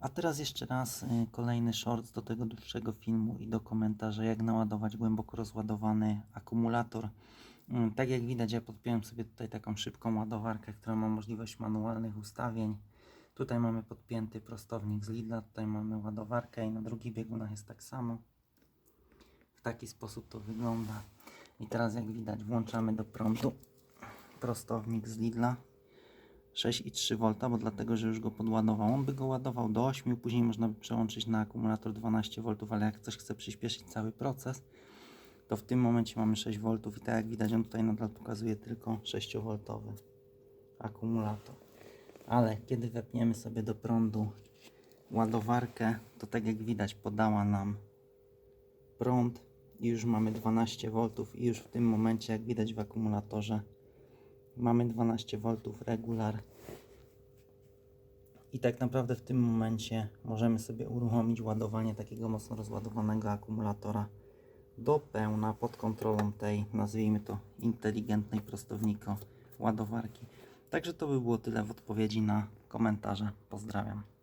A teraz jeszcze raz y, kolejny short do tego dłuższego filmu i do komentarza, jak naładować głęboko rozładowany akumulator. Mm, Tak jak widać, ja podpiąłem sobie tutaj taką szybką ładowarkę, która ma możliwość manualnych ustawień. Tutaj mamy podpięty prostownik z Lidla, tutaj mamy ładowarkę i na drugich biegunach jest tak samo. W taki sposób to wygląda. I teraz jak widać włączamy do prądu prostownik z Lidla. 6,3 V, bo dlatego, że już go podładował. On by go ładował do 8, później można by przełączyć na akumulator 12 V, ale jak ktoś chce przyspieszyć cały proces, to w tym momencie mamy 6 V i tak jak widać, on tutaj nadal pokazuje tylko 6 V akumulator. Ale kiedy wepniemy sobie do prądu ładowarkę, to tak jak widać podała nam prąd i już mamy 12 V i już w tym momencie jak widać w akumulatorze mamy 12 V regular i tak naprawdę w tym momencie możemy sobie uruchomić ładowanie takiego mocno rozładowanego akumulatora do pełna pod kontrolą tej, nazwijmy to inteligentnej prostowniko ładowarki. Także to by było tyle w odpowiedzi na komentarze. Pozdrawiam.